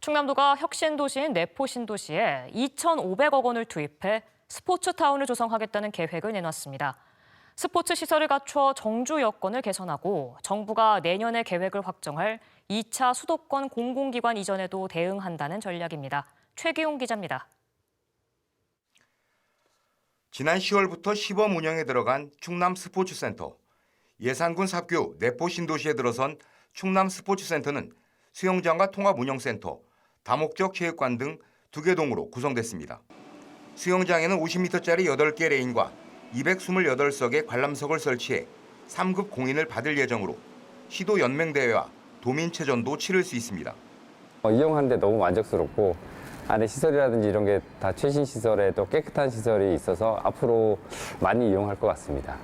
충남도가 혁신 도시인 내포 신도시에 2,500억 원을 투입해 스포츠 타운을 조성하겠다는 계획을 내놨습니다. 스포츠 시설을 갖춰 정주 여건을 개선하고 정부가 내년에 계획을 확정할 2차 수도권 공공기관 이전에도 대응한다는 전략입니다. 최기용 기자입니다. 지난 10월부터 시범 운영에 들어간 충남 스포츠센터. 예산군 삽교 내포 신도시에 들어선 충남 스포츠센터는 수영장과 통합운영센터, 다목적 체육관 등 두 개 동으로 구성됐습니다. 수영장에는 50m짜리 8개 레인과 228석의 관람석을 설치해 3급 공인을 받을 예정으로 시도 연맹대회와 도민체전도 치를 수 있습니다. 어, 이용하는데 너무 만족스럽고 안에 시설이라든지 이런 게 다 최신 시설에 또 깨끗한 시설이 있어서 앞으로 많이 이용할 것 같습니다.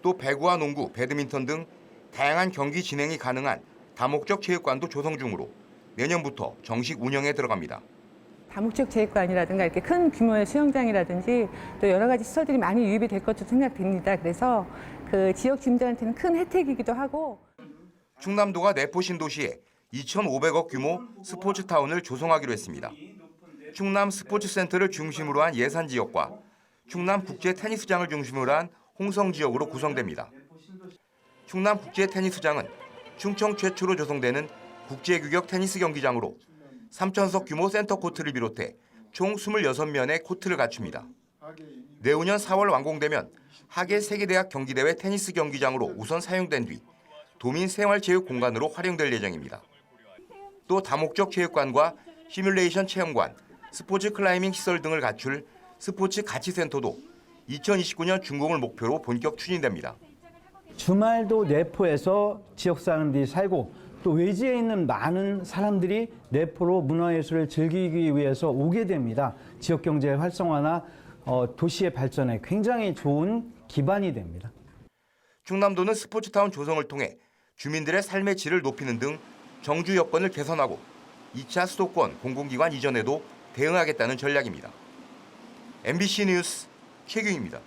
또 배구와 농구, 배드민턴 등 다양한 경기 진행이 가능한 다목적 체육관도 조성 중으로 내년부터 정식 운영에 들어갑니다. 다목적 체육관이라든가 이렇게 큰 규모의 수영장이라든지 또 여러 가지 시설들이 많이 유입이 될 것으로 생각됩니다. 그래서 그 지역 주민들한테는 큰 혜택이기도 하고 충남도가 내포 신도시에 2,500억 규모 스포츠 타운을 조성하기로 했습니다. 충남 스포츠 센터를 중심으로 한 예산 지역과 충남 국제 테니스장을 중심으로 한 홍성 지역으로 구성됩니다. 충남 국제 테니스장은 충청 최초로 조성되는 국제 규격 테니스 경기장으로 3천석 규모 센터 코트를 비롯해 총 26면의 코트를 갖춥니다. 내후년 4월 완공되면 하계 세계대학 경기대회 테니스 경기장으로 우선 사용된 뒤 도민 생활체육 공간으로 활용될 예정입니다. 또 다목적 체육관과 시뮬레이션 체험관, 스포츠 클라이밍 시설 등을 갖출 스포츠 가치센터도 2029년 준공을 목표로 본격 추진됩니다. 주말도 내포에서 지역 사람들이 살고 또 외지에 있는 많은 사람들이 내포로 문화예술을 즐기기 위해서 오게 됩니다. 지역 경제 활성화나 어, 도시의 발전에 굉장히 좋은 기반이 됩니다. 충남도는 스포츠타운 조성을 통해 주민들의 삶의 질을 높이는 등 정주 여건을 개선하고 2차 수도권 공공기관 이전에도 대응하겠다는 전략입니다. MBC 뉴스 최규입니다.